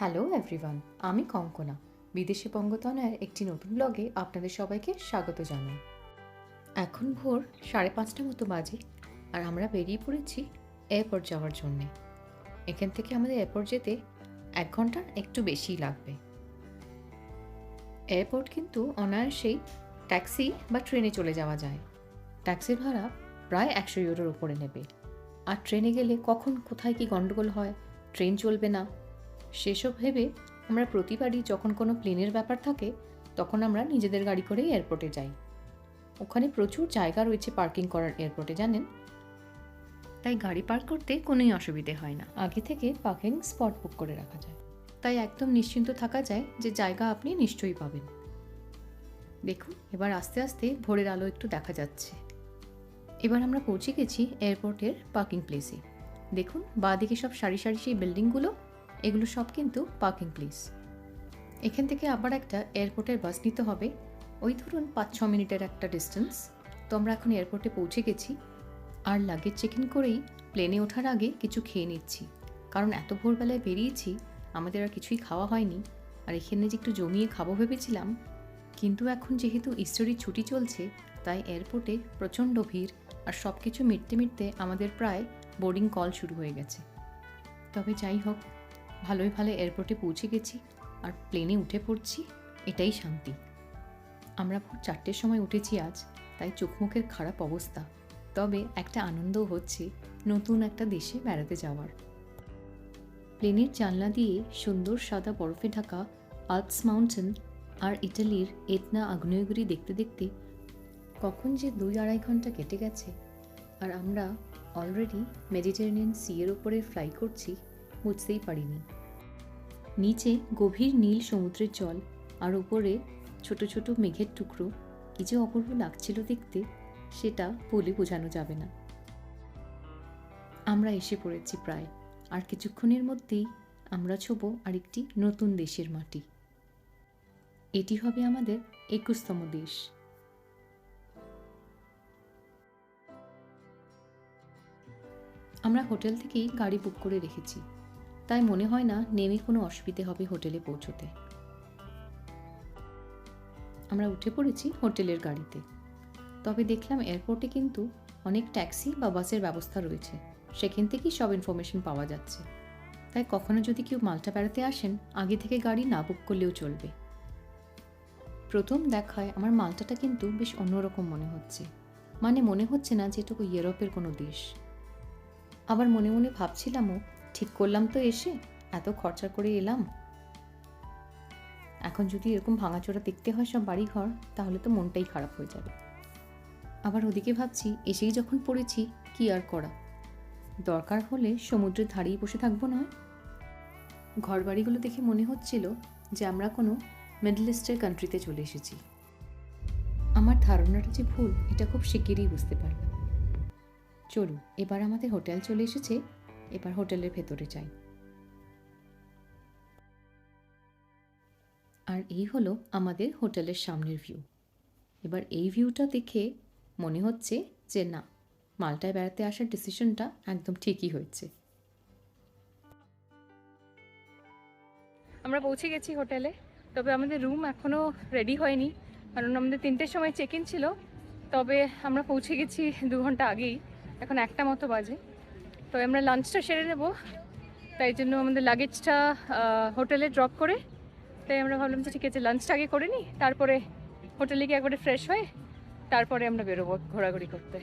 Hello everyone আমি কঙ্কনা। বিদেশি বঙ্গতনয়ের একটি নতুন ব্লগে আপনাদের সবাইকে স্বাগত জানাই। এখন ভোর সাড়ে পাঁচটা মতো বাজে আর আমরা বেরিয়ে পড়েছি এয়ারপোর্ট যাওয়ার জন্যে। এখান থেকে আমাদের এয়ারপোর্ট যেতে এক ঘণ্টার একটু বেশিই লাগবে। এয়ারপোর্ট কিন্তু অনায়াসেই ট্যাক্সি বা ট্রেনে চলে যাওয়া যায়। ট্যাক্সির ভাড়া প্রায় একশো ইউরোর উপরে নেবে। আর ট্রেনে গেলে কখন কোথায় কি গণ্ডগোল হয়, ট্রেন চলবে না সেসব ভেবে আমরা প্রতিবারই যখন কোনো প্লেনের ব্যাপার থাকে তখন আমরা নিজেদের গাড়ি করেই এয়ারপোর্টে যাই। ওখানে প্রচুর জায়গা রয়েছে পার্কিং করার এয়ারপোর্টে জানেন? তাই গাড়ি পার্ক করতে কোনোই অসুবিধে হয় না। আগে থেকে পার্কিং স্পট বুক করে রাখা যায়। তাই একদম নিশ্চিন্ত থাকা যায় যে জায়গা আপনি নিশ্চয়ই পাবেন। দেখুন এবার আস্তে আস্তে ভোরের আলো একটু দেখা যাচ্ছে। এবার আমরা পৌঁছে গেছি এয়ারপোর্টের পার্কিং প্লেসে দেখুন বাঁদিকে সব সারি সারি সেই বিল্ডিংগুলো এগুলো সব কিন্তু পার্কিং প্লেস এখান থেকে আবার একটা এয়ারপোর্টের বাস নিতে হবে। ওই ধরুন পাঁচ ছ মিনিটের একটা ডিস্টেন্স তো আমরা এখন এয়ারপোর্টে পৌঁছে গেছি। আর লাগেজ চেক ইন করেই প্লেনে ওঠার আগে কিছু খেয়ে নিচ্ছি। কারণ এত ভোরবেলায় বেরিয়েছি, আমাদের আর কিছুই খাওয়া হয়নি। আর এখানে যে একটু জমিয়ে খাব ভেবেছিলাম, কিন্তু এখন যেহেতু ইস্টারির ছুটি চলছে, তাই এয়ারপোর্টে প্রচণ্ড ভিড় আর সব কিছু মিটতে মিটতে আমাদের প্রায় বোর্ডিং কল শুরু হয়ে গেছে। তবে যাই হোক ভালোই ভালো এয়ারপোর্টে পৌঁছে গেছি আর প্লেনে উঠে পড়ছি, এটাই শান্তি। আমরা ভোর চারটের সময় উঠেছি আজ, তাই চোখ মুখের খারাপ অবস্থা। তবে একটা আনন্দও হচ্ছে নতুন একটা দেশে বেড়াতে যাওয়ার। প্লেনের জানলা দিয়ে সুন্দর সাদা বরফে ঢাকা আলপস মাউন্টেন আর ইটালির এতনা আগ্নেয়গিরি দেখতে দেখতে কখন যে দুই আড়াই ঘণ্টা কেটে গেছে। আর আমরা অলরেডি মেডিটেরেনিয়ান সিয়ের ওপরে ফ্লাই করছি বুঝতেই পারিনি। নিচে গভীর নীল সমুদ্রের জল আর ওপরে ছোট ছোট মেঘের টুকরো, কি যে অপূর্ব লাগছিল দেখতে, সেটা বলে বোঝানো যাবে না। আমরা এসে পড়েছি প্রায়, আর কিছুক্ষণের মধ্যেই আমরা ছোব আরেকটি নতুন দেশের মাটি। এটি হবে আমাদের একুশতম দেশ। আমরা হোটেল থেকেই গাড়ি বুক করে রেখেছি। তাই মনে হয় না নেমে কোনো অসুবিধে হবে হোটেলে পৌঁছতে। আমরা উঠে পড়েছি হোটেলের গাড়িতে। তবে দেখলাম এয়ারপোর্টে কিন্তু অনেক ট্যাক্সি বা বাসের ব্যবস্থা রয়েছে। সেখান থেকেই সব ইনফরমেশন পাওয়া যাচ্ছে। তাই কখনো যদি কেউ মালটা বেড়াতে আসেন, আগে থেকে গাড়ি না বুক করলেও চলবে। প্রথম দেখায় আমার মালটাটা কিন্তু বেশ অন্যরকম মনে হচ্ছে। মানে মনে হচ্ছে না যে এটুকু ইউরোপের কোনো দেশ। আবার মনে মনে ভাবছিলামও ঠিক করলাম তো এসে, এত খরচা করে এলাম। এখন যদি এরকম ভাঙাচোরা দেখতে হয় সব বাড়িঘর, তাহলে তো মনটাই খারাপ হয়ে যাবে। আবার ওদিকে ভাবছি, এসেই যখন পড়েছি, কি আর করা? দরকার হলে সমুদ্রের ধারেই বসে থাকব নয় ঘর বাড়িগুলো দেখে মনে হচ্ছিল যে আমরা কোনো মিডল ইস্টের কান্ট্রিতে চলে এসেছি। আমার ধারণাটা যে ভুল, এটা খুব শিগগিরই বুঝতে পারলাম। চলুন, এবার আমাদের হোটেল চলে এসেছে। এবার হোটেলের ভেতরে যাই। আর এই হলো আমাদের হোটেলের সামনের ভিউ এবার এই ভিউটা দেখে মনে হচ্ছে যে না, মালটায় বেড়াতে আসার ডিসিশনটা একদম ঠিকই হয়েছে। আমরা পৌঁছে গেছি হোটেলে, তবে আমাদের রুম এখনও রেডি হয়নি, কারণ আমাদের তিনটের সময় চেক ইন ছিল, তবে আমরা পৌঁছে গেছি দু ঘণ্টা আগেই, এখন একটা মতো বাজে। তবে আমরা লাঞ্চটা সেরে নেব। তাই জন্য আমাদের লাগেজটা হোটেলে ড্রপ করে, তাই আমরা ভাবলাম যে ঠিক আছে লাঞ্চটা আগে করে নিই, তারপরে হোটেলে গিয়ে একবারে ফ্রেশ হয়ে তারপরে আমরা বেরোবো ঘোরাঘুরি করতে।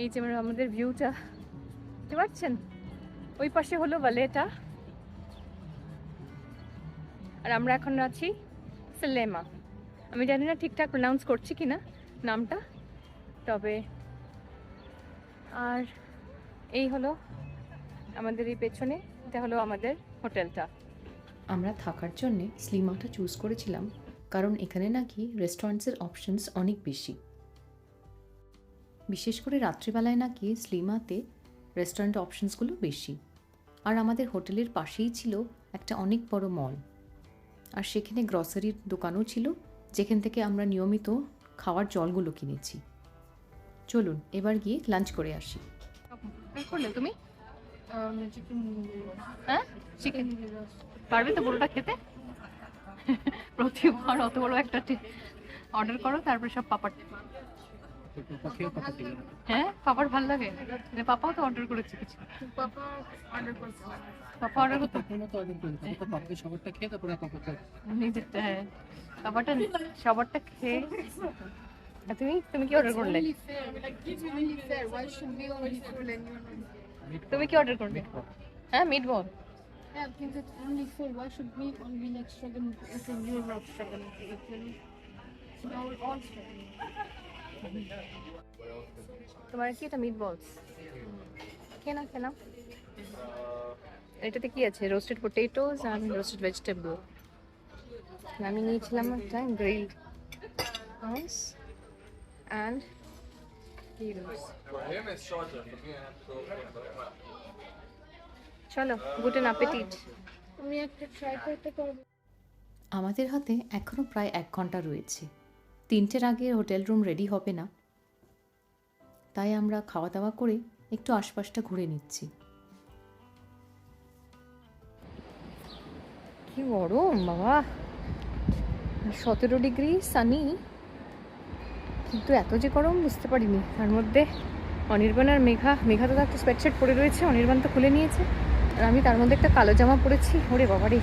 এই যে আমাদের ভিউটা বুঝতে পারছেন ওই পাশে হলো বালেটা আর আমরা এখন আছি সেলেমা আমি জানি না ঠিকঠাক প্রোনাউন্স করছি কি না নামটা, তবে আর এই হলো আমাদের এই পেছনে, এটা হলো আমাদের হোটেলটা। আমরা থাকার জন্যে স্লিমাটা চুজ করেছিলাম, কারণ এখানে নাকি রেস্টুরেন্টসের অপশনস অনেক বেশি। বিশেষ করে রাত্রিবেলায় নাকি স্লিমাতে রেস্টুরেন্ট অপশনসগুলো বেশি। আর আমাদের হোটেলের পাশেই ছিল একটা অনেক বড় মল আর সেখানে গ্রসারির দোকানও ছিল, যেখান থেকে আমরা নিয়মিত খাওয়ার জলগুলো কিনেছি। চলুন, এবার গিয়ে লাঞ্চ করে আসি। করলে তুমি? হ্যাঁ? চিকেন পারবে তো পুরোটা খেতে? প্রতিবার অত বড় একটা অর্ডার করো তারপরে সব পাপাট হ্যাঁ? পাপার ভালো লাগে? মানে পাপাও তো অর্ডার করেছে কিছু। পাপা অর্ডার করতে সবারটা খেয়ে তারপরে পাপাকে নিজেরটা হ্যাঁ। পাপাটা সবারটা খেয়ে তুমি? তুমি কি অর্ডার করলে? তুমি কি অর্ডার করবে হ্যাঁ মিট বল তোমার কি? এটা মিট বলস কেনা কেনা এটাতে কি আছে? রোস্টেড পটেটোস আর রোস্টেড ভেজিটেবল আমি নিয়েছিলাম একটা গ্রিল্ড হ্যাঁ প্রনস অ্যান্ড চলো গুড অ্যাপেটিট। আমি একটা ট্রাই করতে পারব। আমাদের হাতে এখনও প্রায় এক ঘণ্টা রয়েছে। তিনটের আগে হোটেল রুম রেডি হবে না। তাই আমরা খাওয়া দাওয়া করে একটু আশপাশটা ঘুরে নিচ্ছি। কি গরম বাবা। সতেরো ডিগ্রি সানি কিন্তু এত যে গরম বুঝতে পারিনি। তার মধ্যে অনির্বাণ আর মেঘা মেঘা তো একটা স্পেটশেট পরে রয়েছে, অনির্বাণ তো খুলে নিয়েছে। আর আমি তার মধ্যে একটা কালো জামা পরেছি। ওরে বাবারে।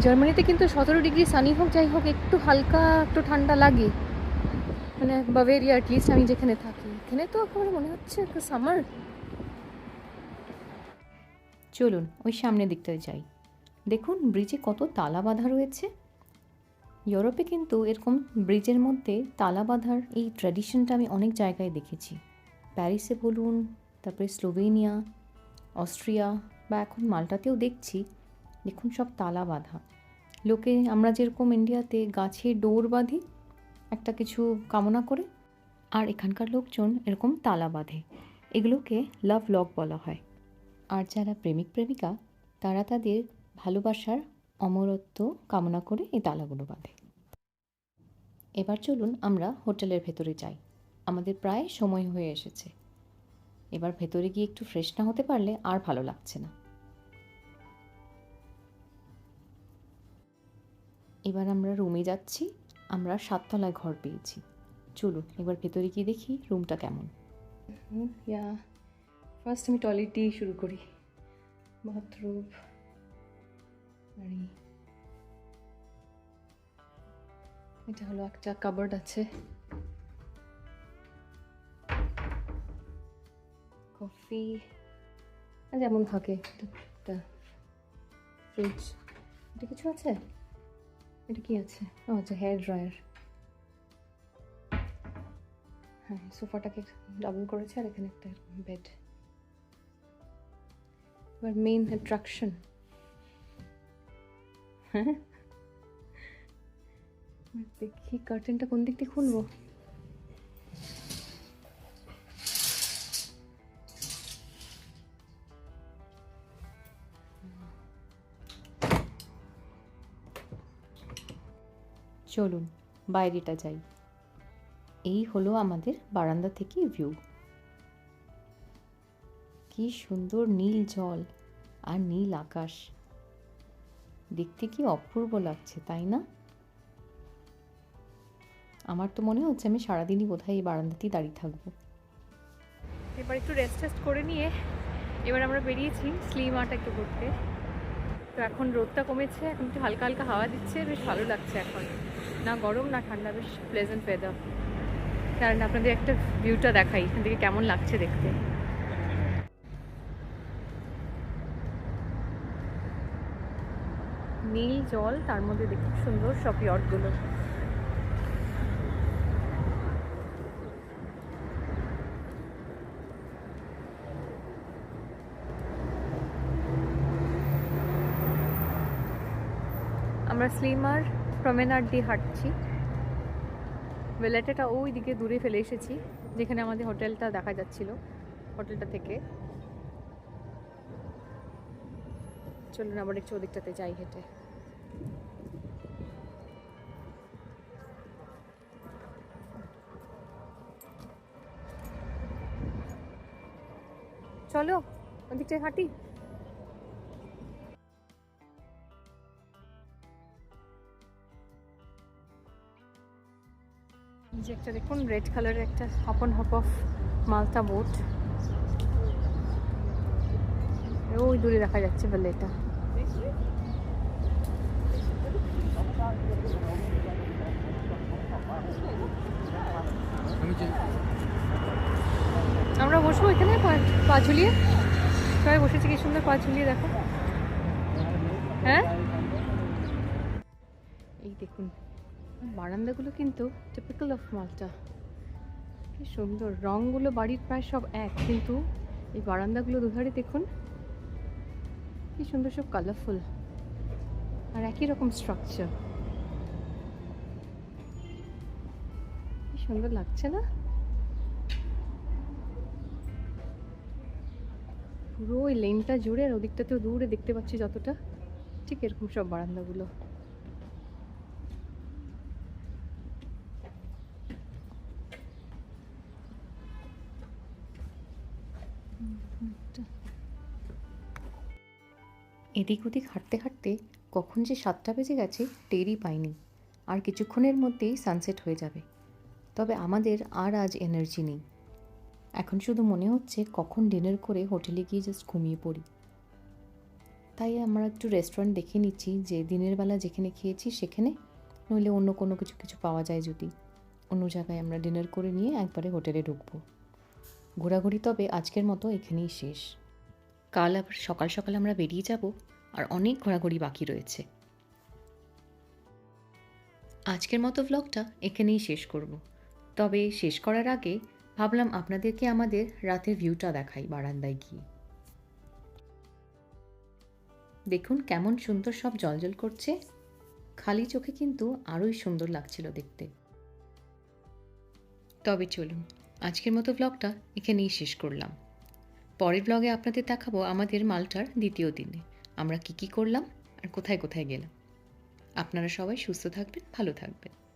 জার্মানিতে কিন্তু সতেরো ডিগ্রি সানি হোক, যাই হোক, একটু হালকা, একটু ঠান্ডা লাগে। মানে বাভেরিয়া অ্যাটলিস্ট আমি যেখানে থাকি। এখানে তো একেবারে মনে হচ্ছে একটা সামার চলুন, ওই সামনের দিকটায় যাই। দেখুন ব্রিজে কত তালা বাঁধা রয়েছে। ইউরোপে কিন্তু এরকম ব্রিজের মধ্যে তালা বাঁধার এই ট্র্যাডিশনটা আমি অনেক জায়গায় দেখেছি। প্যারিসে বলুন, তারপরে স্লোভেনিয়া, অস্ট্রিয়া বা এখন মাল্টাতেও দেখছি, দেখুন সব তালা বাঁধা। লোকে আমরা যেরকম ইন্ডিয়াতে গাছে ডোর বাঁধি, একটা কিছু কামনা করে, আর এখানকার লোকজন এরকম তালা বাঁধে। এগুলোকে লাভ লক বলা হয়। আর যারা প্রেমিক প্রেমিকা তারা তাদের ভালোবাসার অমরত্ব কামনা করে এই তালাগুলো বাঁধে। এবার চলুন আমরা হোটেলের ভেতরে যাই। আমাদের প্রায় সময় হয়ে এসেছে। এবার ভেতরে গিয়ে একটু ফ্রেশ না হতে পারলে আর ভালো লাগছে না। এবার আমরা রুমে যাচ্ছি। আমরা সাততলায় ঘর পেয়েছি। চলুন, এবার ভেতরে গিয়ে দেখি রুমটা কেমন। ইয়া ফার্স্ট আমি টয়লেট দিয়ে শুরু করি। বাথরুম এই- এটা হলো একটা কাবার্ড আছে। কফি যেমন থাকে ফ্রিজ এটা কিছু আছে? এটা কি আছে? ও আচ্ছা হেয়ার ড্রায়ার হ্যাঁ সোফাটাকে ডাবল করেছে আর এখানে একটা বেড এবার মেইন অ্যাট্রাকশন দেখি কার্টেনটা কোন দিক দিয়ে খুলবো? চলুন, বাইরেটা যাই। এই হলো আমাদের বারান্দা থেকে ভিউ কি সুন্দর নীল জল আর নীল আকাশ। দেখতে কি অপূর্ব লাগছে, তাই না? আমার তো মনে হচ্ছে আমি সারাদিনই বোধহয় এই বারান্দাতেই দাঁড়িয়ে থাকব। এবার একটু রেস্ট টেস্ট করে নিয়ে এবার আমরা বেরিয়েছি স্লিম আর্ট একটু ঘুরতে। তো এখন রোদটা কমেছে, এখন একটু হালকা হালকা হাওয়া দিচ্ছে, বেশ ভালো লাগছে এখন। না গরম, না ঠান্ডা, বেশ প্লেজেন্ট ওয়েদার কারণ আপনাদের একটা ভিউটা দেখাই, এখান থেকে কেমন লাগছে দেখতে। নীল জল, তার মধ্যে দেখুন সুন্দর সব ইয়টগুলো আমরা স্লিমার প্রমেনার দিয়ে হাঁটছি। বেলেটাটা ওই দিকে দূরে ফেলে এসেছি, যেখানে আমাদের হোটেলটা দেখা যাচ্ছিল, হোটেলটা থেকে। চলুন আবার একটু ওদিকটাতে যাই হেঁটে। চলো ওদিকটায় হাঁটি। যে একটা দেখুন রেড কালারের একটা hop on hop off Malta boat ওই দূরে দেখা যাচ্ছে বলে এটা আমরা বসবো এখানে, পা- ঝুলিয়ে। সবাই বসেছি, কি সুন্দর পা ঝুলিয়ে, দেখো। হ্যাঁ? এই দেখুন, বারান্দাগুলো কিন্তু টিপিক্যাল অফ মালটা। কি সুন্দর রঙগুলো বাড়ির প্রায় সব এক, কিন্তু এই বারান্দাগুলো দুধারে দেখুন, কি সুন্দর সব কালারফুল আর একই রকম স্ট্রাকচার কি সুন্দর লাগছে না? পুরো ওই লেনটা জুড়ে আর ওদিকটা তো দূরে দেখতে পাচ্ছি যতটা, ঠিক এরকম সব বারান্দাগুলো। এদিক ওদিক হাঁটতে হাঁটতে কখন যে সাতটা বেজে গেছে টেরই পাইনি, আর কিছুক্ষণের মধ্যেই সানসেট হয়ে যাবে। তবে আমাদের আর আজ এনার্জি নেই। এখন শুধু মনে হচ্ছে কখন ডিনার করে হোটেলে গিয়ে জাস্ট ঘুমিয়ে পড়ি। তাই আমরা একটু রেস্টুরেন্ট দেখে নিচ্ছি, যে দিনের বেলা যেখানে খেয়েছি সেখানে, নইলে অন্য কোনো কিছু কিছু পাওয়া যায় যদি। অন্য জায়গায় আমরা ডিনার করে নিয়ে একবারে হোটেলে ঢুকবো। ঘোরাঘুরি তবে আজকের মতো এখানেই শেষ। কাল আবার সকাল সকাল আমরা বেরিয়ে যাব, আর অনেক ঘোরাঘুরি বাকি রয়েছে। আজকের মতো ভ্লগটা এখানেই শেষ করব। তবে শেষ করার আগে ভাবলাম আপনাদেরকে আমাদের রাতের ভিউটা দেখাই বারান্দায় গিয়ে। দেখুন কেমন সুন্দর সব জলজল করছে। খালি চোখে কিন্তু আরোই সুন্দর লাগছিল দেখতে। তবে চলুন, আজকের মতো ব্লগটা এখানেই শেষ করলাম। পরের ব্লগে আপনাদের দেখাবো আমাদের মালটার দ্বিতীয় দিনে। আমরা কি কি করলাম আর কোথায় কোথায় গেলাম। আপনারা সবাই সুস্থ থাকবেন, ভালো থাকবেন।